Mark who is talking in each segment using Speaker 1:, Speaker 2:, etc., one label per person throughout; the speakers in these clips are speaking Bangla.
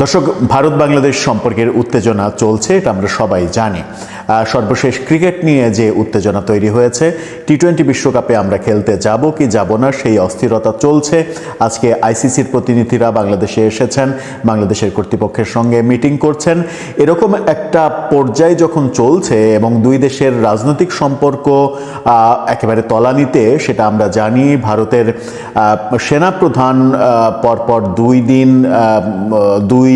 Speaker 1: দর্শক ভারত বাংলাদেশ সম্পর্কের উত্তেজনা চলছে এটা আমরা সবাই জানি। সর্বশেষ ক্রিকেট নিয়ে যে উত্তেজনা তৈরি হয়েছে টি টোয়েন্টি বিশ্বকাপে আমরা খেলতে যাব কি যাব না সেই অস্থিরতা চলছে। আজকে আইসিসির প্রতিনিধিরা বাংলাদেশে এসেছেন, বাংলাদেশের কর্তৃপক্ষের সঙ্গে মিটিং করছেন। এরকম একটা পর্যায় যখন চলছে এবং দুই দেশের রাজনৈতিক সম্পর্ক একেবারে তলানিতে, সেটা আমরা জানি, ভারতের সেনাপ্রধান পরপর দুই দিন দুই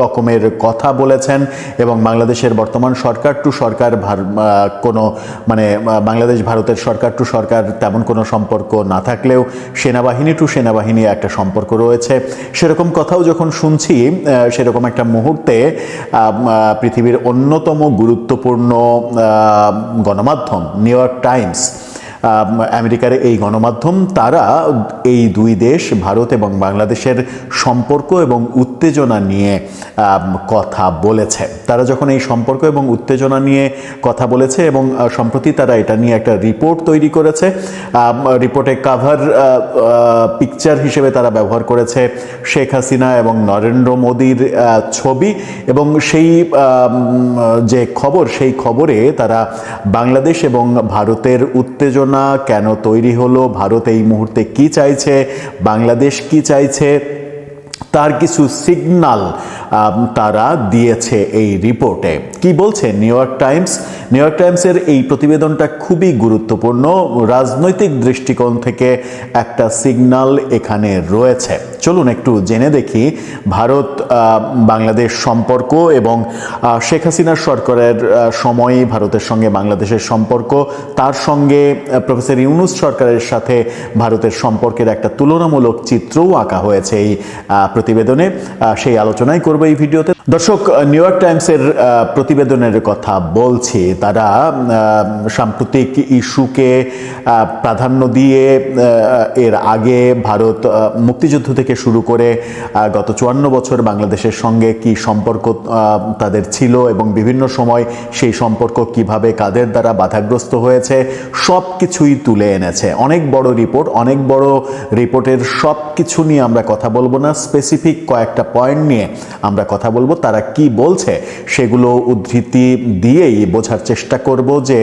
Speaker 1: রকমের কথা বলেছেন এবং বাংলাদেশের বর্তমান সরকার টু সরকার ভার- কোনো মানে বাংলাদেশ ভারতের সরকার টু সরকার তেমন কোনো সম্পর্ক না থাকলেও সেনাবাহিনী টু সেনাবাহিনী একটা সম্পর্ক রয়েছে। সেরকম কথাও যখন শুনছি সেরকম একটা মুহূর্তে পৃথিবীর অন্যতম গুরুত্বপূর্ণ গণমাধ্যম, নিউ ইয়র্ক টাইমস আমেরিকার এই গণমাধ্যম, তারা এই দুই দেশ, ভারত এবং বাংলাদেশের সম্পর্ক এবং উত্তেজনা নিয়ে কথা বলেছে। তারা যখন এই সম্পর্ক এবং উত্তেজনা নিয়ে কথা বলেছে এবং সম্প্রতি তারা এটা নিয়ে একটা রিপোর্ট তৈরি করেছে রিপোর্টে কাভার পিকচার হিসেবে তারা ব্যবহার করেছে শেখ হাসিনা এবং নরেন্দ্র মোদীর ছবি এবং সেই যে খবর, সেই খবরে তারা বাংলাদেশ এবং ভারতের উত্তেজনা কেন তৈরি হলো? ভারত এই মুহূর্তে কি চাইছে? বাংলাদেশ কি চাইছে? তার কিছু সিগনাল তারা দিয়েছে এই রিপোর্টে কি বলছে? New York Times New York টাইমসের এই প্রতিবেদনটা খুবই গুরুত্বপূর্ণ। রাজনৈতিক দৃষ্টিকোণ থেকে একটা সিগনাল এখানে রয়েছে। চলুন একটু জেনে দেখি ভারত বাংলাদেশ সম্পর্ক এবং শেখ হাসিনার সরকারের আহ, সময়ে ভারতের সঙ্গে বাংলাদেশের সম্পর্ক। তার সঙ্গে প্রফেসর ইউনুস সরকারের সাথে ভারতের সম্পর্কের একটা তুলনামূলক চিত্রও আঁকা হয়েছে এই প্রতিবেদনে। সেই আলোচনাই করব এই ভিডিওতে। দর্শক নিউ ইয়র্ক টাইমসের প্রতিবেদনের কথা বলছি। তারা সাম্প্রতিক ইস্যুকে প্রাধান্য দিয়ে এর আগে ভারত মুক্তিযুদ্ধ থেকে শুরু করে গত চুয়ান্ন বছর বাংলাদেশের সঙ্গে কি সম্পর্ক তাদের ছিল এবং বিভিন্ন সময় সেই সম্পর্ক কীভাবে কাদের দ্বারা বাধাগ্রস্ত হয়েছে সব কিছুই তুলে এনেছে। অনেক বড় রিপোর্ট, অনেক বড় রিপোর্টের সব কিছু নিয়ে আমরা কথা বলব না। স্পেসিফিক কয়েকটা পয়েন্ট নিয়ে আমরা কথা বলব। তারা কি বলছে, সেগুলো উদ্ধৃতি দিয়েই বোঝার চেষ্টা করব যে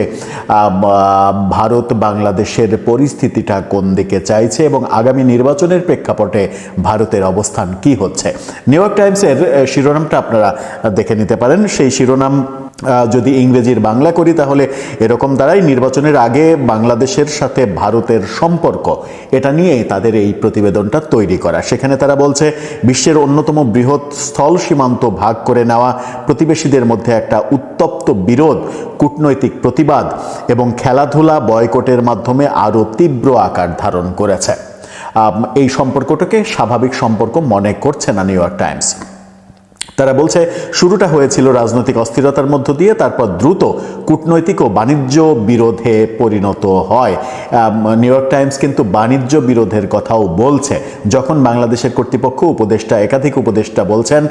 Speaker 1: ভারত বাংলাদেশের পরিস্থিতিটা কোন দিকে চাইছে এবং আগামী নির্বাচনের প্রেক্ষাপটে ভারতের অবস্থান কি হচ্ছে। নিউ ইয়র্ক টাইমসের শিরোনামটা আপনারা দেখে নিতে পারেন। সেই শিরোনাম যদি ইংরেজির বাংলা করি, তাহলে এরকম দ্বারাই নির্বাচনের আগে বাংলাদেশের সাথে ভারতের সম্পর্ক, এটা নিয়েই তাদের এই প্রতিবেদনটা তৈরি করা। সেখানে তারা বলছে, বিশ্বের অন্যতম বৃহৎ স্থল সীমান্ত ভাগ করে নেওয়া প্রতিবেশীদের মধ্যে একটা উত্তপ্ত বিরোধ, কূটনৈতিক প্রতিবাদ এবং খেলাধুলা বয়কটের মাধ্যমে আরও তীব্র আকার ধারণ করেছে। এই সম্পর্কটাকে স্বাভাবিক সম্পর্ক মনে করছে না নিউ ইয়র্ক টাইমস। তারা বলছে, শুরুটা হয়েছিল রাজনৈতিক অস্থিরতার মধ্য দিয়ে, তারপর দ্রুত কূটনৈতিক ও বাণিজ্য বিরোধে পরিণত হয়। নিউ ইয়র্ক টাইমস কিন্তু বাণিজ্য বিরোধের কথাও বলছে। যখন বাংলাদেশের কর্তৃপক্ষ উপদেষ্টা, একাধিক উপদেষ্টা বলছেন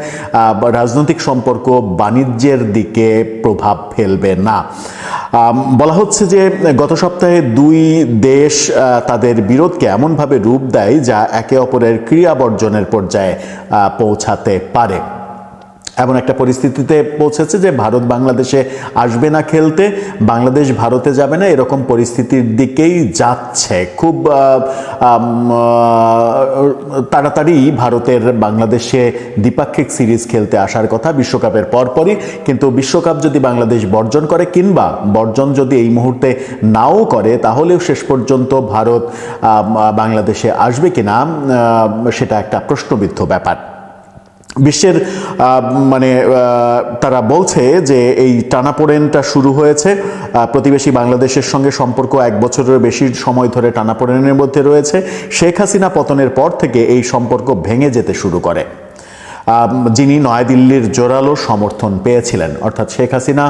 Speaker 1: রাজনৈতিক সম্পর্ক বাণিজ্যের দিকে প্রভাব ফেলবে না। বলা হচ্ছে যে গত সপ্তাহে দুই দেশ তাদের বিরোধকে এমনভাবে রূপ দেয় যা একে অপরের ক্রিয়া বর্জনের পর্যায়ে পৌঁছাতে পারে। এমন একটা পরিস্থিতিতে পৌঁছেছে যে ভারত বাংলাদেশে আসবে না খেলতে, বাংলাদেশ ভারতে যাবে না, এরকম পরিস্থিতির দিকেই যাচ্ছে। খুব তাড়াতাড়ি ভারতের বাংলাদেশে দ্বিপাক্ষিক সিরিজ খেলতে আসার কথা বিশ্বকাপের পরপরই, কিন্তু বিশ্বকাপ যদি বাংলাদেশ বর্জন করে কিংবা বর্জন যদি এই মুহূর্তে নাও করে, তাহলেও শেষ পর্যন্ত ভারত বাংলাদেশে আসবে কিনা সেটা একটা প্রশ্নবিদ্ধ ব্যাপার। বিশ্বের মানে তারা বলছে যে এই টানাপোড়েনটা শুরু হয়েছে। প্রতিবেশী বাংলাদেশের সঙ্গে সম্পর্ক এক বছরের বেশি সময় ধরে টানাপোড়েনের মধ্যে রয়েছে। শেখ হাসিনা পতনের পর থেকে এই সম্পর্ক ভেঙে যেতে শুরু করে। যিনি নয়াদিল্লির জোরালো সমর্থন পেয়েছিলেন। অর্থাৎ শেখ হাসিনা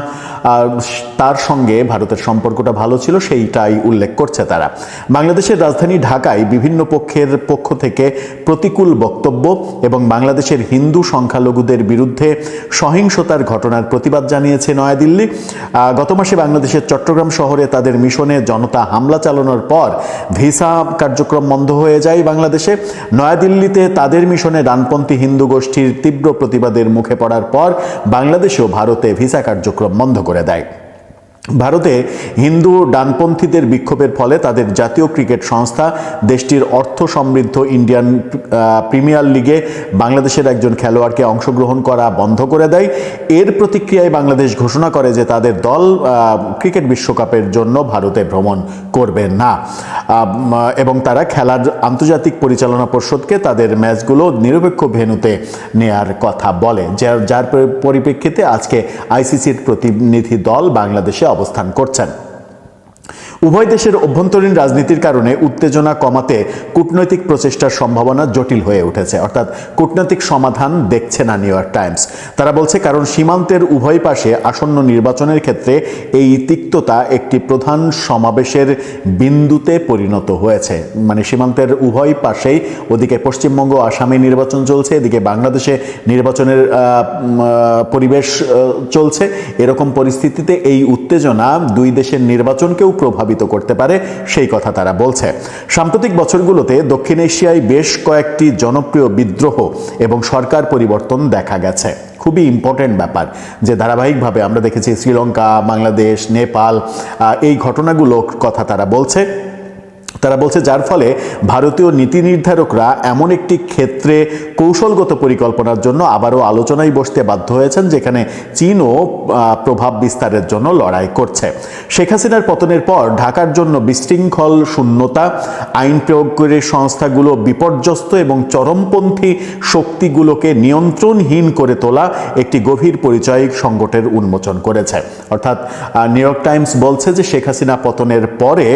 Speaker 1: তার সঙ্গে ভারতের সম্পর্কটা ভালো ছিল, সেইটাই উল্লেখ করছে তারা। বাংলাদেশের রাজধানী ঢাকায় বিভিন্ন পক্ষের পক্ষ থেকে প্রতিকূল বক্তব্য এবং বাংলাদেশের হিন্দু সংখ্যালঘুদের বিরুদ্ধে সহিংসতার ঘটনার প্রতিবাদ জানিয়েছে নয়াদিল্লি। গত মাসে বাংলাদেশের চট্টগ্রাম শহরে তাদের মিশনে জনতা হামলা চালানোর পর ভিসা কার্যক্রম বন্ধ হয়ে যায় বাংলাদেশে। নয়াদিল্লিতে তাদের মিশনে ডানপন্থী হিন্দু গোষ্ঠীর তীব্র প্রতিবাদের মুখে পড়ার পর বাংলাদেশেও ভারতে ভিসা কার্যক্রম বন্ধ করে দেয়। ভারতে হিন্দু ডানপন্থীদের বিক্ষোভের ফলে তাদের জাতীয় ক্রিকেট সংস্থা দেশটির অর্থ সমৃদ্ধ ইন্ডিয়ান প্রিমিয়ার লিগে বাংলাদেশের একজন খেলোয়াড়কে অংশগ্রহণ করা বন্ধ করে দেয়। এর প্রতিক্রিয়ায় বাংলাদেশ ঘোষণা করে যে তাদের দল ক্রিকেট বিশ্বকাপের জন্য ভারতে ভ্রমণ করবে না। এবং তারা খেলার আন্তর্জাতিক পরিচালনা পর্ষদকে তাদের ম্যাচগুলো নিরপেক্ষ ভেন্যুতে নেয়ার কথা বলে। যার যার পরিপ্রেক্ষিতে আজকে আইসিসির প্রতিনিধি দল বাংলাদেশে অবস্থান করছেন। উভয় দেশের অভ্যন্তরীণ রাজনীতির কারণে উত্তেজনা কমাতে কূটনৈতিক প্রচেষ্টার সম্ভাবনা জটিল হয়ে উঠেছে। অর্থাৎ কূটনৈতিক সমাধান দেখছে না নিউ ইয়র্ক টাইমস। তারা বলছে, কারণ সীমান্তের উভয় পাশে আসন্ন নির্বাচনের ক্ষেত্রে এই তিক্ততা একটি প্রধান সমাবেশের বিন্দুতে পরিণত হয়েছে। মানে সীমান্তের উভয় পাশেই ওদিকে পশ্চিমবঙ্গ আসামে নির্বাচন চলছে, এদিকে বাংলাদেশে নির্বাচনের পরিবেশ চলছে। এরকম পরিস্থিতিতে এই উত্তেজনা দুই দেশের নির্বাচনকেও প্রভাবিত করতে পারে, সেই কথা তারা বলছে। সাম্প্রতিক বছরগুলোতে দক্ষিণ এশিয়ায় বেশ কয়েকটি জনপ্রিয় বিদ্রোহ এবং সরকার পরিবর্তন দেখা গেছে। খুবই ইম্পর্টেন্ট ব্যাপার, যে ধারাবাহিকভাবে আমরা দেখেছি শ্রীলঙ্কা, বাংলাদেশ, নেপাল এই ঘটনাগুলোর কথা তারা বলছে। তারা বলছে, যার ফলে ভারতীয় নীতি নির্ধারকরা এমন একটি ক্ষেত্রে কৌশলগত পরিকল্পনার জন্য আবারও আলোচনায় বসতে বাধ্য হয়েছেন, যেখানে চীনও প্রভাব বিস্তারের জন্য লড়াই করছে। শেখ হাসিনার পতনের পর ঢাকার জন্য বিশৃঙ্খল শূন্যতা, আইন প্রয়োগ করে সংস্থাগুলো বিপর্যস্ত এবং চরমপন্থী শক্তিগুলোকে নিয়ন্ত্রণহীন করে তোলা একটি গভীর পরিচয়িক সংকটের উন্মোচন করেছে। অর্থাৎ নিউ ইয়র্ক টাইমস বলছে যে, শেখ হাসিনা পতনের পরে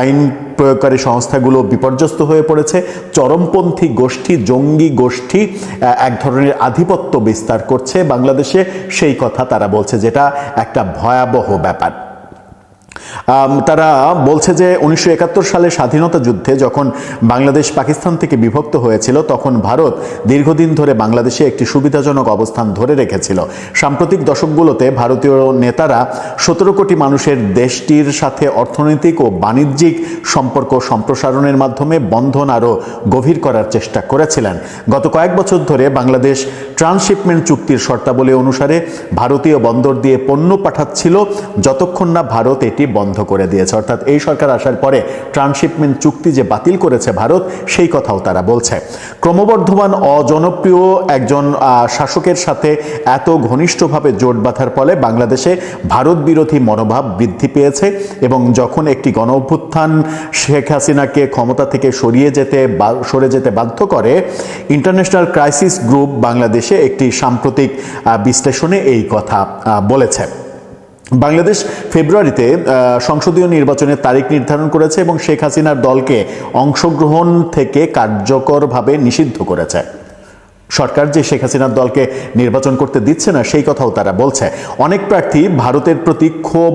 Speaker 1: আইন প্রয়োগকারী সংস্থাগুলো বিপর্যস্ত হয়ে পড়েছে। চরমপন্থী গোষ্ঠী, জঙ্গি গোষ্ঠী এক ধরনের আধিপত্য বিস্তার করছে বাংলাদেশে। সেই কথা তারা বলছে যেটা একটা ভয়াবহ ব্যাপার। তারা বলছে যে উনিশশো একাত্তর সালে স্বাধীনতা যুদ্ধে যখন বাংলাদেশ পাকিস্তান থেকে বিভক্ত হয়েছিল, তখন ভারত দীর্ঘদিন ধরে বাংলাদেশে একটি সুবিধাজনক অবস্থান ধরে রেখেছিল। সাম্প্রতিক দশকগুলোতে ভারতীয় নেতারা সতেরো কোটি মানুষের দেশটির সাথে অর্থনৈতিক ও বাণিজ্যিক সম্পর্ক সম্প্রসারণের মাধ্যমে বন্ধন আরও গভীর করার চেষ্টা করেছিলেন। গত কয়েক বছর ধরে বাংলাদেশ ট্রান্সশিপমেন্ট চুক্তির শর্তাবলী অনুসারে ভারতীয় বন্দর দিয়ে পণ্য পাঠাচ্ছিল, যতক্ষণ না ভারত এটি বন্ধ করে দিয়েছে। অর্থাৎ এই সরকার আসার পরে ট্রান্সশিপমেন্ট চুক্তি যে বাতিল করেছে ভারত, সেই কথাও তারা বলছে। ক্রমবর্ধমান অজনপ্রিয় একজন শাসকের সাথে এত ঘনিষ্ঠভাবে জোট বাঁধার ফলে বাংলাদেশে ভারত বিরোধী মনোভাব বৃদ্ধি পেয়েছে এবং যখন একটি গণ অভ্যুত্থান শেখ হাসিনাকে ক্ষমতা থেকে সরিয়ে যেতে সরে যেতে বাধ্য করে, ইন্টারন্যাশনাল ক্রাইসিস গ্রুপ বাংলাদেশে একটি সাম্প্রতিক বিশ্লেষণে এই কথা বলেছে। বাংলাদেশ ফেব্রুয়ারিতে সংসদীয় নির্বাচনের তারিখ নির্ধারণ করেছে এবং শেখ হাসিনার দলকে অংশগ্রহণ থেকে কার্যকরভাবে নিষিদ্ধ করেছে। সরকার যে শেখ হাসিনার দলকে নির্বাচন করতে দিচ্ছে না, সেই কথাও তারা বলছে। অনেক প্রার্থী ভারতের প্রতি ক্ষোভ,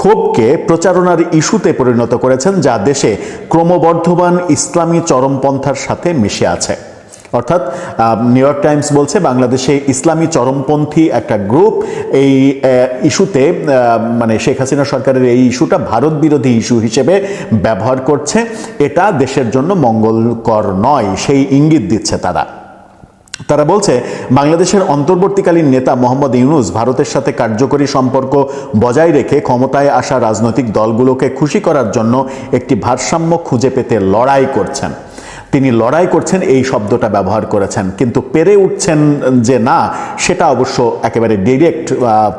Speaker 1: ক্ষোভকে প্রচারণার ইস্যুতে পরিণত করেছেন, যা দেশে ক্রমবর্ধমান ইসলামী চরমপন্থার সাথে মিশে আছে। অর্থাৎ নিউ ইয়র্ক টাইমস বলছে বাংলাদেশে ইসলামী চরমপন্থী একটা গ্রুপ এই ইস্যুতে মানে শেখ হাসিনা সরকারের এই ইস্যুটা ভারত বিরোধী ইস্যু হিসেবে ব্যবহার করছে। এটা দেশের জন্য মঙ্গলকর নয়, সেই ইঙ্গিত দিচ্ছে তারা। তারা বলছে, বাংলাদেশের অন্তর্বর্তীকালীন নেতা মোহাম্মদ ইউনুস ভারতের সাথে কার্যকরী সম্পর্ক বজায় রেখে ক্ষমতায় আসা রাজনৈতিক দলগুলোকে খুশি করার জন্য একটি ভারসাম্য খুঁজে পেতে লড়াই করছেন। তিনি লড়াই করছেন, এই শব্দটা ব্যবহার করেছেন। কিন্তু পেরে উঠছেন যে না, সেটা অবশ্য একেবারে ডিরেক্ট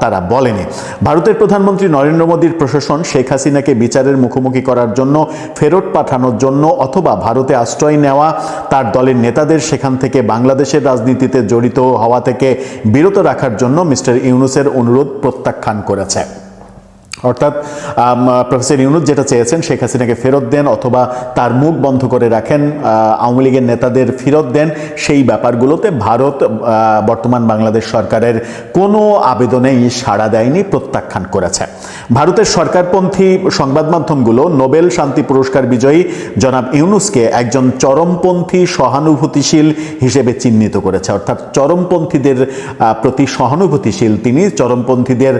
Speaker 1: তারা বলেনি। ভারতের প্রধানমন্ত্রী নরেন্দ্র মোদীর প্রশাসন শেখ হাসিনাকে বিচারের মুখোমুখি করার জন্য, ফেরত পাঠানোর জন্য অথবা ভারতে আশ্রয় নেওয়া, তার দলের নেতাদের সেখান থেকে বাংলাদেশের রাজনীতিতে জড়িত হওয়া থেকে বিরত রাখার জন্য মিস্টার ইউনুসের অনুরোধ প্রত্যাখ্যান করেছে। অর্থাৎ প্রফেসর ইউনুস যেটা চেয়েছেন, শেখ হাসিনাকে ফেরত দেন অথবা তার মুখ বন্ধ করে রাখেন আওয়ামী লীগের নেতাদের ফেরত দেন, সেই ব্যাপারগুলোতে ভারত বর্তমান বাংলাদেশ সরকারের কোনো আবেদনেই সাড়া দেয়নি, প্রত্যাখ্যান করেছে। ভারতের সরকারপন্থী সংবাদ মাধ্যমগুলো নোবেল শান্তি পুরস্কার বিজয়ী জনাব ইউনুসকে একজন চরমপন্থী সহানুভূতিশীল হিসেবে চিহ্নিত করেছে। অর্থাৎ চরমপন্থীদের প্রতি সহানুভূতিশীল তিনি, চরমপন্থীদের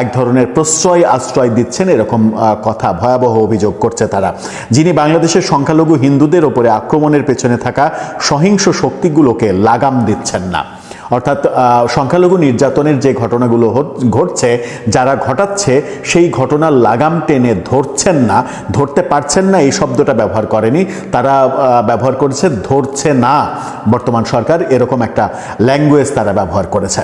Speaker 1: এক ধরনের প্রশ্রয় প্রশ্রয় আশ্রয় দিচ্ছেন এরকম কথা, ভয়াবহ অভিযোগ করছে তারা। যিনি বাংলাদেশের সংখ্যালঘু হিন্দুদের ওপরে আক্রমণের পেছনে থাকা সহিংস শক্তিগুলোকে লাগাম দিচ্ছেন না। অর্থাৎ সংখ্যালঘু নির্যাতনের যে ঘটনাগুলো ঘটছে, যারা ঘটাচ্ছে, সেই ঘটনার লাগাম টেনে ধরছেন না, ধরতে পারছেন না, এই শব্দটা ব্যবহার করেনি। তারা ব্যবহার করেছে ধরছে না। বর্তমান সরকার এরকম একটা ল্যাঙ্গুয়েজ তারা ব্যবহার করেছে।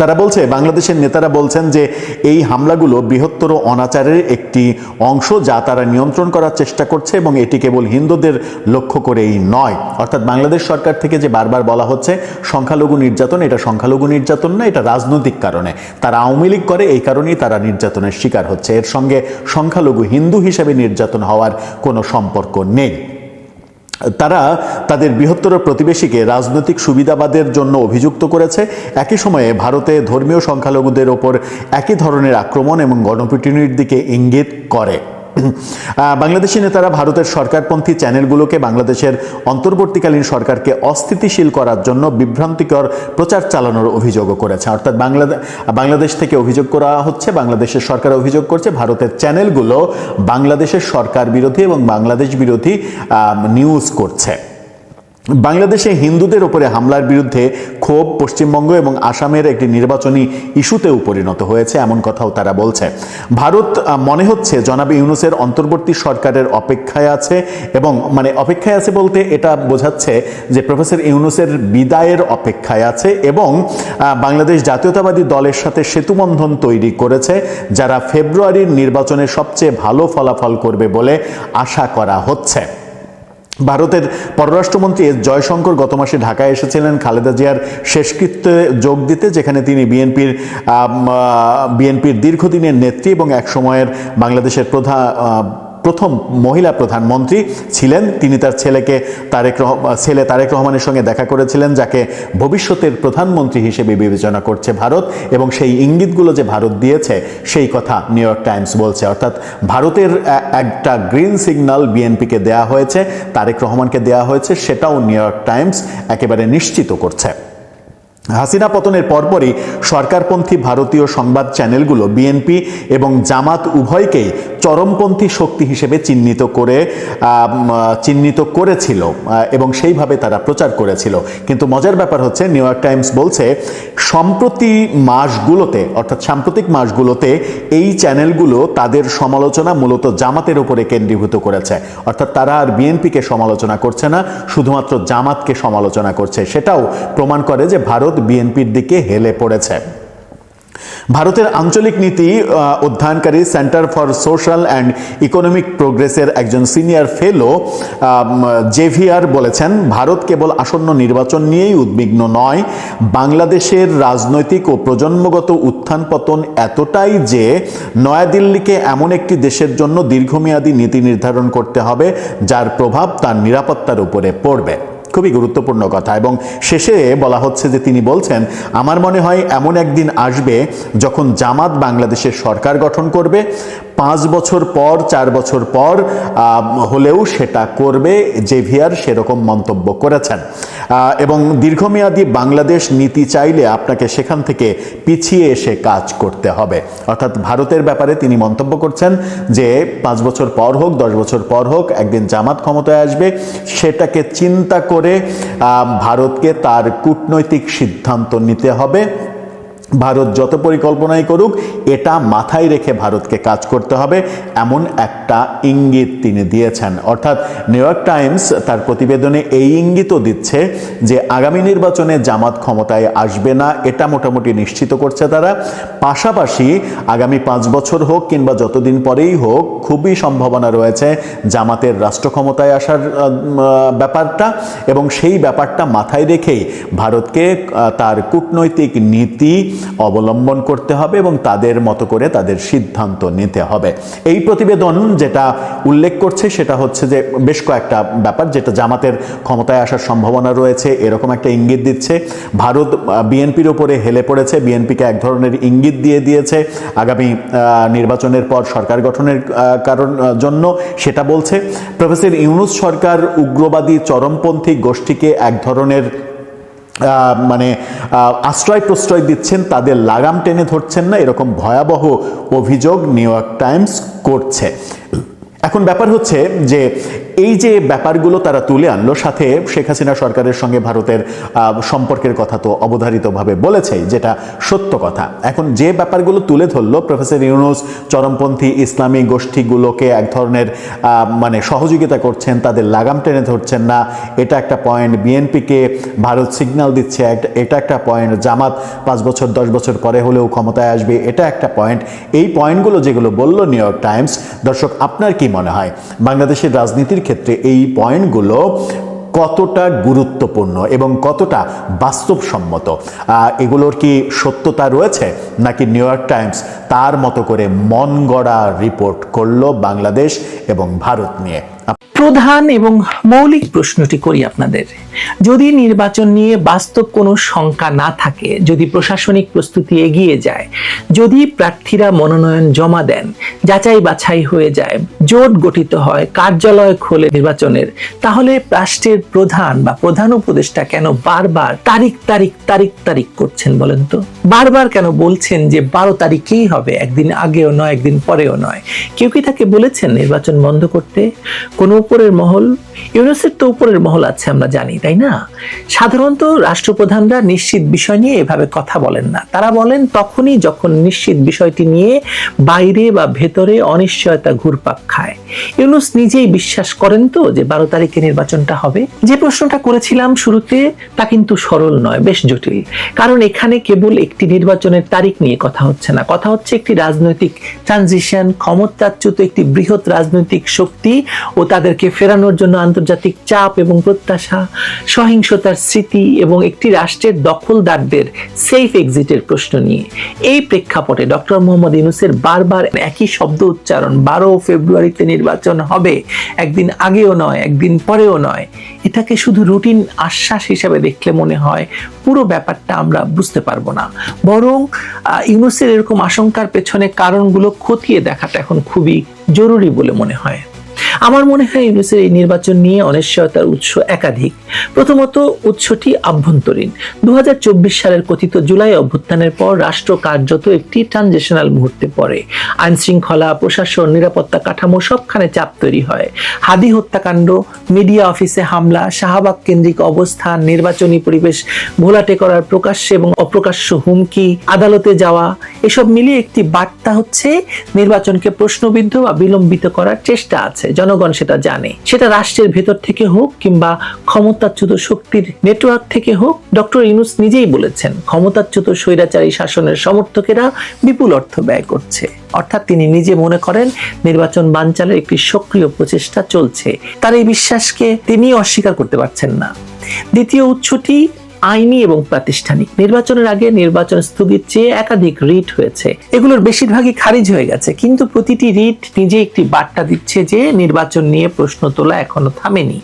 Speaker 1: তারা বলছে, বাংলাদেশের নেতারা বলছেন যে এই হামলাগুলো বৃহত্তর অনাচারের একটি অংশ যা তারা নিয়ন্ত্রণ করার চেষ্টা করছে এবং এটি কেবল হিন্দুদের লক্ষ্য করেই নয়। অর্থাৎ বাংলাদেশ সরকার থেকে যে বারবার বলা হচ্ছে, সংখ্যালঘু নির্যাতন, এটা সংখ্যালঘু নির্যাতন না, এটা রাজনৈতিক কারণে। তারা আওয়ামী লীগ করে, এই কারণেই তারা নির্যাতনের শিকার হচ্ছে। এর সঙ্গে সংখ্যালঘু হিন্দু হিসেবে নির্যাতন হওয়ার কোনো সম্পর্ক নেই। তারা তাদের বৃহত্তর প্রতিবেশীকে রাজনৈতিক সুবিধাবাদের জন্য অভিযুক্ত করেছে। একই সময়ে ভারতে ধর্মীয় সংখ্যালঘুদের ওপর একই ধরনের আক্রমণ এবং গণপিটুনির দিকে ইঙ্গিত করে। বাংলাদেশি নেতারা ভারতের সরকারপন্থী চ্যানেলগুলোকে বাংলাদেশের অন্তর্বর্তীকালীন সরকারকে অস্থিতিশীল করার জন্য বিভ্রান্তিকর প্রচার চালানোর অভিযোগও করেছে। অর্থাৎ বাংলাদেশ বাংলাদেশ থেকে অভিযোগ করা হচ্ছে, বাংলাদেশের সরকার অভিযোগ করছে, ভারতের চ্যানেলগুলো বাংলাদেশের সরকার বিরোধী এবং বাংলাদেশ বিরোধী নিউজ করছে। বাংলাদেশে হিন্দুদের উপরে হামলার বিরুদ্ধে ক্ষোভ পশ্চিমবঙ্গ এবং আসামের একটি নির্বাচনী ইস্যুতেও পরিণত হয়েছে, এমন কথাও তারা বলছে। ভারত মনে হচ্ছে জনাব ইউনুসের অন্তর্বর্তী সরকারের অপেক্ষায় আছে এবং মানে অপেক্ষায় আছে বলতে এটা বোঝাচ্ছে যে প্রফেসর ইউনুসের বিদায়ের অপেক্ষায় আছে এবং বাংলাদেশ জাতীয়তাবাদী দলের সাথে সেতুবন্ধন তৈরি করেছে, যারা ফেব্রুয়ারির নির্বাচনে সবচেয়ে ভালো ফলাফল করবে বলে আশা করা হচ্ছে। ভারতের পররাষ্ট্রমন্ত্রী এস জয়শঙ্কর গত মাসে ঢাকায় এসেছিলেন। খালেদা জিয়ার শেষকৃত্যে যোগ দিতে, যেখানে তিনি বিএনপির বিএনপির দীর্ঘদিনের নেত্রী এবং এক সময়ের বাংলাদেশের প্রধান প্রথম মহিলা প্রধানমন্ত্রী ছিলেন। তিনি তার ছেলেকে তারেক ছেলে তারেক রহমানের সঙ্গে দেখা করেছিলেন, যাকে ভবিষ্যতের প্রধানমন্ত্রী হিসেবে বিবেচনা করছে ভারত এবং সেই ইঙ্গিতগুলো যে ভারত দিয়েছে, সেই কথা নিউ ইয়র্ক টাইমস বলছে। অর্থাৎ ভারতের একটা গ্রিন সিগন্যাল বিএনপিকে দেয়া হয়েছে, তারেক রহমানকে দেয়া হয়েছে, সেটাও নিউ ইয়র্ক টাইমস একেবারে নিশ্চিত করছে। হাসিনা পতনের পরপরই সরকারপন্থী ভারতীয় সংবাদ চ্যানেলগুলো বিএনপি এবং জামাত উভয়কেই চরমপন্থী শক্তি হিসেবে চিহ্নিত করে চিহ্নিত করেছিল এবং সেইভাবে তারা প্রচার করেছিল। কিন্তু মজার ব্যাপার হচ্ছে, নিউ ইয়র্ক টাইমস বলছে, সম্প্রতি মাসগুলোতে, অর্থাৎ সাম্প্রতিক মাসগুলোতে, এই চ্যানেলগুলো তাদের সমালোচনা মূলত জামাতের উপরে কেন্দ্রীভূত করেছে। অর্থাৎ তারা আর বিএনপিকে সমালোচনা করছে না, শুধুমাত্র জামাতকে সমালোচনা করছে। সেটাও প্রমাণ করে যে ভারত বিএনপির দিকে হেলে পড়েছে। ভারতের আঞ্চলিক নীতি অধ্যয়নকারী centre for social and economic প্রোগ্রেসের একজন সিনিয়র ফেলো জেভিয়ার বলেছেন, ভারত কেবল আসন্ন নির্বাচন নিয়েই উদ্বিগ্ন নয়। বাংলাদেশের রাজনৈতিক ও প্রজন্মগত উত্থান পতন এতটাই যে নয়াদিল্লিকে এমন একটি দেশের জন্য দীর্ঘমেয়াদী নীতি নির্ধারণ করতে হবে, যার প্রভাব তার নিরাপত্তার উপরে পড়বে। খুবই গুরুত্বপূর্ণ কথা এবং শেষে বলা হচ্ছে যে তিনি বলছেন, আমার মনে হয় এমন একদিন আসবে যখন জামাত বাংলাদেশের সরকার গঠন করবে। পাঁচ বছর পর, চার বছর পর হলেও সেটা করবে। জেভিয়ার সেরকম মন্তব্য করেছেন। এবং দীর্ঘমেয়াদী বাংলাদেশ নীতি চাইলে আপনাকে সেখান থেকে পিছিয়ে এসে কাজ করতে হবে। অর্থাৎ ভারতের ব্যাপারে তিনি মন্তব্য করছেন যে, পাঁচ বছর পর হোক, দশ বছর পর হোক, একদিন জামাত ক্ষমতায় আসবে। সেটাকে চিন্তা করে আহ, ভারতকে তার কূটনৈতিক সিদ্ধান্ত নিতে হবে। ভারত যত পরিকল্পনাই করুক, এটা মাথায় রেখে ভারতকে কাজ করতে হবে, এমন একটা ইঙ্গিত তিনি দিয়েছেন। অর্থাৎ নিউ ইয়র্ক টাইমস তার প্রতিবেদনে এই ইঙ্গিতও দিচ্ছে যে আগামী নির্বাচনে জামাত ক্ষমতায় আসবে না, এটা মোটামুটি নিশ্চিত করছে তারা। পাশাপাশি আগামী পাঁচ বছর হোক কিংবা যতদিন পরেই হোক, খুবই সম্ভাবনা রয়েছে জামাতের রাষ্ট্র ক্ষমতায় আসার ব্যাপারটা এবং সেই ব্যাপারটা মাথায় রেখেই ভারতকে তার কূটনৈতিক নীতি অবলম্বন করতে হবে এবং তাদের মতো করে তাদের সিদ্ধান্ত নিতে হবে। এই প্রতিবেদন যেটা উল্লেখ করছে সেটা হচ্ছে যে বেশ কয়েকটা ব্যাপার যেটা জামাতের ক্ষমতায় আসার সম্ভাবনা রয়েছে, এরকম একটা ইঙ্গিত দিচ্ছে। ভারত বিএনপির ওপরে হেলে পড়েছে, বিএনপিকে এক ধরনের ইঙ্গিত দিয়ে দিয়েছে। আগামী নির্বাচনের পর সরকার গঠনের কারণ জন্য সেটা বলছে। প্রফেসর ইউনুস সরকার উগ্রবাদী চরমপন্থী গোষ্ঠীকে এক ধরনের মানে আশ্রয় প্রশ্রয় দিচ্ছেন, তাদের লাগাম টেনে ধরছেন না, এরকম ভয়াবহ অভিযোগ নিউ ইয়র্ক টাইমস করছে। এখন ব্যাপার হচ্ছে যে এই যে ব্যাপারগুলো তারা তুলে আনলো, সাথে শেখ হাসিনা সরকারের সঙ্গে ভারতের সম্পর্কের কথা তো অবধারিতভাবে বলেছেই, যেটা সত্য কথা। এখন যে ব্যাপারগুলো তুলে ধরলো, প্রফেসর ইউনুস, চরমপন্থী ইসলামী গোষ্ঠীগুলোকে এক ধরনের মানে সহযোগিতা করছেন, তাদের লাগাম টেনে ধরছেন না, এটা একটা পয়েন্ট বিএনপিকে ভারত সিগন্যাল দিচ্ছে এটা একটা পয়েন্ট জামাত পাঁচ বছর, দশ বছর পরে হলেও ক্ষমতায় আসবে, এটা একটা পয়েন্ট এই পয়েন্টগুলো যেগুলো বলল নিউ ইয়র্ক টাইমস দর্শক আপনার কি মনে হয়? বাংলাদেশের রাজনীতির ক্ষেত্রে এই পয়েন্টগুলো কতটা গুরুত্বপূর্ণ এবং কতটা বাস্তবসম্মত? এগুলোর কি সত্যতা রয়েছে নাকি নিউ ইয়র্ক টাইমস তার মতো করে মন গড়া রিপোর্ট করল বাংলাদেশ এবং ভারত নিয়ে?
Speaker 2: প্রধান এবং মৌলিক প্রশ্নটি করি আপনাদের। যদি নির্বাচন নিয়ে বাস্তব কোনো শঙ্কা না থাকে, যদি প্রশাসনিক প্রস্তুতি এগিয়ে যায়, যদি প্রার্থীরা মনোনয়ন জমা দেন যাচাই বাছাই হয়ে যায় জোট গঠিত হয় কার্যালয় খোলে নির্বাচনের, তাহলে রাষ্ট্রের প্রধান বা প্রধান উপদেষ্টা কেন বারবার তারিখ তারিখ তারিখ তারিখ করছেন বলেন তো? বারবার কেন বলছেন যে বারো তারিখেই হবে, একদিন আগেও নয়, একদিন পরেও নয়? কেউ কি তাকে বলেছেন নির্বাচন বন্ধ করতে? কোনো উপরের মহল? ইউনুসের তো উপরের মহল আছে আমরা জানি, তাই না? সাধারণত রাষ্ট্রপ্রধানরা নিশ্চিত বিষয় নিয়ে এভাবে কথা বলেন না। তারা বলেন তখনই যখন নিশ্চিত বিষয়টি নিয়ে বাইরে বা ভেতরে অনিশ্চয়তা ঘুরপাক খায়। ইউনুস নিজেই বিশ্বাস করেন তো যে বারো তারিখে নির্বাচনটা হবে। যে প্রশ্নটা করেছিলাম শুরুতে, তা কিন্তু সরল নয়, বেশ জটিল। কারণ এখানে কেবল একটি নির্বাচনের তারিখ নিয়ে কথা হচ্ছে না। কথা হচ্ছে একটি রাজনৈতিক ট্রানজিশন ক্ষমতাচ্যুত একটি বৃহৎ রাজনৈতিক শক্তি ও তাদেরকে ফেরানোর জন্য আন্তর্জাতিক চাপ এবং প্রত্যাশা, সহিংসতার স্মৃতি এবং একটি রাষ্ট্রের দখলদারদের সেফ এক্সিটের প্রশ্ন নিয়ে। এই প্রেক্ষাপটে ডক্টর মোহাম্মদ ইউনুসের বারবার একই শব্দ উচ্চারণ, বারো ফেব্রুয়ারিতে নির্বাচন হবে, একদিন আগেও নয়, একদিন পরেও নয়। এটাকে শুধু রুটিন আশ্বাস হিসাবে দেখলে মনে হয় পুরো ব্যাপারটা আমরা বুঝতে পারব না। বরং ইউনুসের এরকম আশঙ্কার পেছনে কারণগুলো খতিয়ে দেখাটা এখন খুবই জরুরি বলে মনে হয়। আমার মনে হয় ইউনুসের এই নির্বাচন নিয়ে অনিশ্চয়তার উৎস একাধিক। প্রথমত, উৎসটি আভ্যন্তরীণ। দু হাজার চব্বিশ সালের কথিত জুলাই অভ্যুত্থানের পর রাষ্ট্র কার্যত একটি ট্রানজিশনাল মুহূর্তে পড়ে। আইন শৃঙ্খলা প্রশাসন, নিরাপত্তা কাঠামো সবখানে চাপ তৈরি হয়। হাদি হত্যাকাণ্ড, মিডিয়া অফিসে হামলা শাহবাগ কেন্দ্রিক অবস্থান নির্বাচনী পরিবেশ ঘোলাটে করার প্রকাশ্যে এবং অপ্রকাশ্য হুমকি, আদালতে যাওয়া, এসব মিলিয়ে একটি বার্তা হচ্ছে, নির্বাচনকে প্রশ্নবিদ্ধ বা বিলম্বিত করার চেষ্টা আছে। জনগণ সেটা জানে। সেটা রাষ্ট্রের ভেতর থেকে হোক কিংবা ক্ষমতাচ্যুত শক্তির নেটওয়ার্ক থেকে হোক, ডক্টর ইউনুস নিজেই বলেছেন, ক্ষমতাচ্যুত স্বৈরাচারী শাসনের সমর্থকেরা বিপুল অর্থ ব্যয় করছে। অর্থাৎ তিনি নিজে মনে করেন, নির্বাচন বানচালের একটি সক্রিয় প্রচেষ্টা চলছে। তার এই বিশ্বাসকে তিনি অস্বীকার করতে পারছেন না। দ্বিতীয় উৎসটি আইনি এবং প্রাতিষ্ঠানিক। নির্বাচনের আগে নির্বাচন স্থগিত চেয়ে একাধিক রিট হয়েছে। এগুলোর বেশিরভাগই খারিজ হয়ে গেছে, কিন্তু প্রতিটি রিট নিজে একটি বার্তা দিচ্ছে যে নির্বাচন নিয়ে প্রশ্ন তোলা এখনও থামেনি।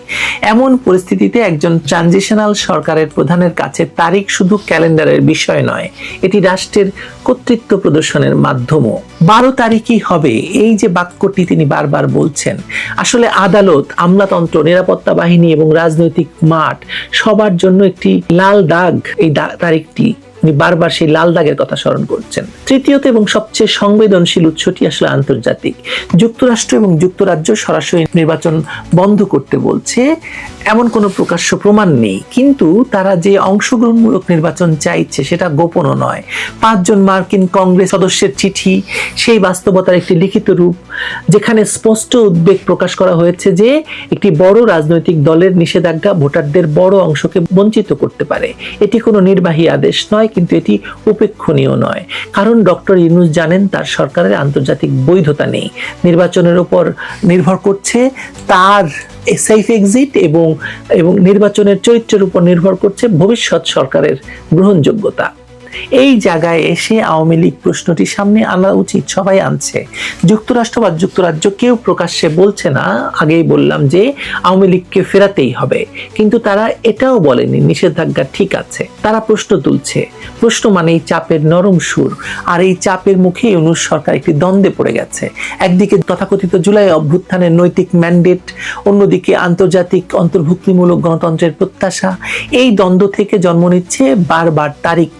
Speaker 2: এমন পরিস্থিতিতে একজন ট্রানজিশনাল সরকারের প্রধানের কাছে তারিখ শুধু ক্যালেন্ডারের বিষয় নয়, এটি রাষ্ট্রের কর্তৃত্ব প্রদর্শনের মাধ্যমও। বারো তারিখই হবে। এই যে বাক্যটি তিনি বারবার বলছেন, আসলে আদালত, আমলাতন্ত্র, নিরাপত্তা বাহিনী এবং রাজনৈতিক মাঠ সবার জন্য একটি লাল দাগ এই তারিখটি। উনি বারবার সেই লাল দাগের কথা স্মরণ করছেন। তৃতীয়ত এবং সবচেয়ে সংবেদনশীল উৎসটি আসলে আন্তর্জাতিক। যুক্তরাষ্ট্র এবং যুক্তরাজ্য সরাসরি নির্বাচন বন্ধ করতে বলছে। এমন কোনো প্রকাশ্য প্রমাণ নেই। কিন্তু তারা যে অংশগ্রহণমূলক নির্বাচন চাইছে সেটা গোপনও নয়। পাঁচজন মার্কিন কংগ্রেস সদস্যের চিঠি, সেই বাস্তবতার একটি লিখিত রূপ, যেখানে স্পষ্ট উদ্বেগ প্রকাশ করা হয়েছে যে একটি বড় রাজনৈতিক দলের নিষেধাজ্ঞা ভোটারদের বড় অংশকে বঞ্চিত করতে পারে। এটি কোনো নির্বাহী আদেশ নয় কিন্তু এটি উপেক্ষণীয় নয়। কারণ ডক্টর ইউনুস জানেন তার সরকারের আন্তর্জাতিক বৈধতা নেই। নির্বাচনের উপর নির্ভর করছে তার সেফ এক্সিট এবং এবং নির্বাচনের চরিত্রের উপর নির্ভর করছে ভবিষ্যৎ সরকারের গ্রহণযোগ্যতা। এই জায়গায় এসে আওয়ামী লীগ প্রশ্নটি সামনে আনা উচিত, সবাই আনছে। যুক্তরাষ্ট্র বা যুক্তরাজ্য কেউ প্রকাশ্যে বলছে না, আগেই বললাম যে আওয়ামী লীগকে ফেরাতেই হবে। কিন্তু তারা এটাও বলেনি, নিষেধাজ্ঞা ঠিক আছে। তারা প্রশ্ন তুলছে, প্রশ্ন মানে এই চাপের নরম সুর। আর এই চাপের মুখে ইউনুস সরকার একটি দ্বন্দ্বে পড়ে গেছে। একদিকে তথাকথিত জুলাই অভ্যুত্থানের নৈতিক ম্যান্ডেট, অন্যদিকে আন্তর্জাতিক অন্তর্ভুক্তিমূলক গণতন্ত্রের প্রত্যাশা। এই দ্বন্দ্ব থেকে জন্ম নিচ্ছে বারবার তারিখ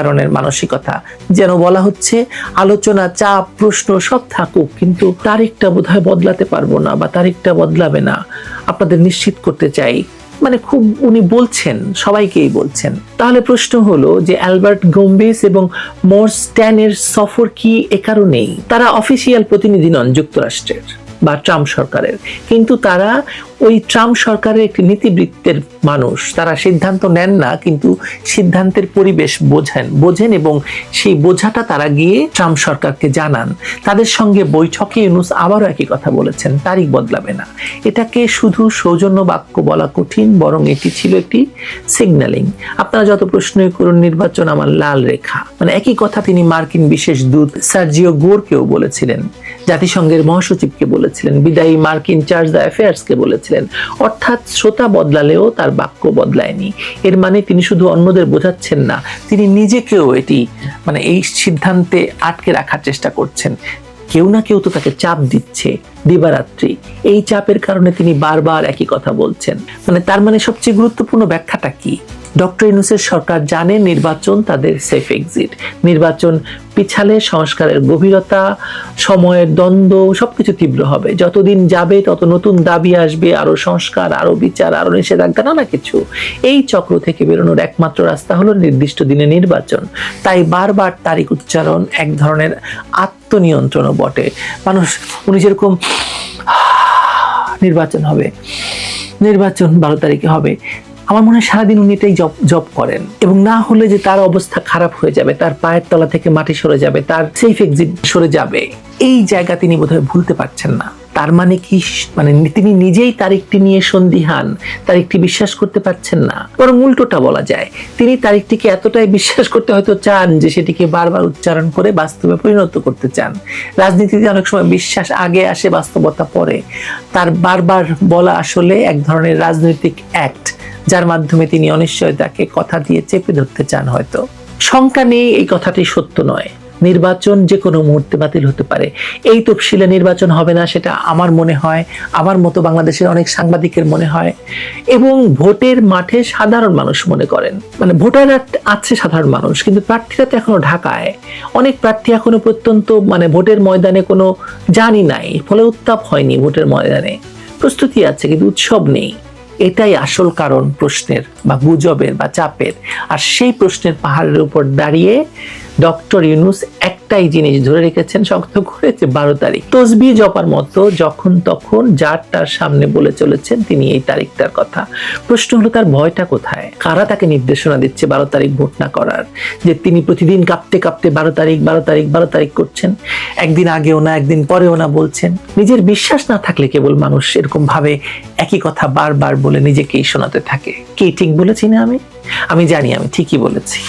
Speaker 2: উচ্চারণের মানসিকতা। যেন বলা হচ্ছে, আলোচনা, চাপ, প্রশ্ন সব থাকুক, কিন্তু তারিখটা বোধহয় বদলাতে পারব না বা তারিখটা বদলাবে না। আপনাদের নিশ্চিত করতে চাই। মানে খুব উনি বলছেন, সবাইকেই বলছেন। তাহলে প্রশ্ন হলো যে অ্যালবার্ট গোম্বেস এবং মোরস্ট্যানের সফর কি এ কারণেই? তারা অফিসিয়াল প্রতিনিধি নন যুক্তরাষ্ট্রের বা ট্রাম্প সরকারের। কিন্তু তারা ওই ট্রাম্প সরকারের একটি নীতিবৃত্তের মানুষ। তারা সিদ্ধান্ত নেন না, কিন্তু সিদ্ধান্তের পরিবেশ বোঝেন বোঝেন এবং সেই বোঝাটা তারা গিয়ে ট্রাম্প সরকারকে জানান। তাদের সঙ্গে বৈঠকে ইউনুস আবারও একই কথা বলেছেন, তারিখ বদলাবে না। এটাকে শুধু সৌজন্য বাক্য বলা কঠিন, বরং এটি ছিল একটি সিগন্যালিং আপনারা যত প্রশ্নই করুন, নির্বাচন আমার লাল রেখা। মানে একই কথা তিনি মার্কিন বিশেষ দূত সার্জিও গোরকেও বলেছিলেন। জাতিসংঘের মহাসচিবকে বলেছিলেন, বিদায়ী মার্কিন চার্জ দ্য অ্যাফেয়ার্সকে বলেছিলেন। অর্থাৎ শ্রোতা বদলালেও তার বাক্য বদলায়নি। এর মানে তিনি শুধু অন্যদের বোঝাচ্ছেন না, তিনি নিজেকেও এটি মানে এই সিদ্ধান্তে আটকে রাখার চেষ্টা করছেন। কেউ না কেউ তো তাকে চাপ দিচ্ছে দিবারাত্রি। এই চাপের কারণে তিনি বারবার একই কথা বলছেন। মানে তার মানে সবচেয়ে গুরুত্বপূর্ণ ব্যাখ্যাটা কি? ডক্টর ইনুসের সরকার জানে নির্বাচন তাদের সেফ এক্সিট নির্বাচন পিছালে সংস্কারের গভীরতা, সময়ের দ্বন্দ্ব, সবকিছু তীব্র হবে। যতদিন যাবে, তত নতুন দাবি আসবে, আরও সংস্কার, আরও বিচার, আরও নিষেধাজ্ঞা, নানা কিছু। এই চক্র থেকে বেরোনোর একমাত্র রাস্তা হলো নির্দিষ্ট দিনে নির্বাচন। তাই বারবার তারিখ উচ্চারণ এক ধরনের আত্মনিয়ন্ত্রণও বটে। মানুষ, উনি যেরকম নির্বাচন হবে, নির্বাচন বারো তারিখে হবে। আমার মনে হয় সারাদিন উনি এটাই জব জব করেন। এবং না হলে যে তার অবস্থা খারাপ হয়ে যাবে, তার পায়ের তলা থেকে মাটি সরে যাবে, তার সেফ এক্সিট সরে যাবে, এই জায়গা তিনি বোধহয় ভুলতে পারছেন না। তার মানে কি মানে তিনি নিজেই তারিখটি নিয়ে সন্দিহান তারিখটি বিশ্বাস করতে পারছেন না। বরং উল্টোটা বলা যায়, তিনি তারিখটিকে এতটাই বিশ্বাস করতে হয়তো চান যে সেটিকে বারবার উচ্চারণ করে বাস্তবে পরিণত করতে চান। রাজনীতিতে অনেক সময় বিশ্বাস আগে আসে, বাস্তবতা পরে। তার বারবার বলা আসলে এক ধরনের রাজনৈতিক অ্যাক্ট যার মাধ্যমে তিনি অনিশ্চয়তাকে কথা দিয়ে চেপে ধরতে চান হয়তো। শঙ্কা নেই এই কথাটি সত্য নয়। নির্বাচন যে কোনো মুহূর্তে বাতিল হতে পারে। এই তফসিলে নির্বাচন হবে না সেটা আমার মনে হয়, আমার মতো বাংলাদেশের অনেক সাংবাদিকের মনে হয় এবং ভোটের মাঠে সাধারণ মানুষ মনে করেন। মানে ভোটাররা আছে সাধারণ মানুষ, কিন্তু প্রার্থীরা তো এখনও ঢাকায়। অনেক প্রার্থী এখনও প্রত্যন্ত মানে ভোটের ময়দানে কোনো জানি নাই, ফলে উত্তাপ হয়নি ভোটের ময়দানে। প্রস্তুতি আছে, কিন্তু উৎসব নেই। এটাই আসল কারণ প্রশ্নের বা গুজবের বা চাপের। আর সেই প্রশ্নের পাহাড়ের উপর দাঁড়িয়ে ডক্টর ইউনুস একটাই জিনিস ধরে রেখেছেন শক্ত করেছে, বারো তারিখ। তসবি জপার মতো যখন তখন যার তার সামনে বলে চলেছেন, তিনি এই তারিখটার কথা। প্রশ্ন হলো, তার ভয়টা কোথায়? কারা তাকে নির্দেশনা দিচ্ছে বারো তারিখ ভোট না করার? যে তিনি প্রতিদিন কাঁপতে কাঁপতে বারো তারিখ বারো তারিখ বারো তারিখ করছেন, একদিন আগেও না, একদিন পরেও না বলছেন। নিজের বিশ্বাস না থাকলে কেবল মানুষ এরকম ভাবে একই কথা বারবার বলে নিজেকেই শোনাতে থাকে। কে ঠিক বলেছি না আমি? আমি জানি, আমি ঠিকই বলেছি।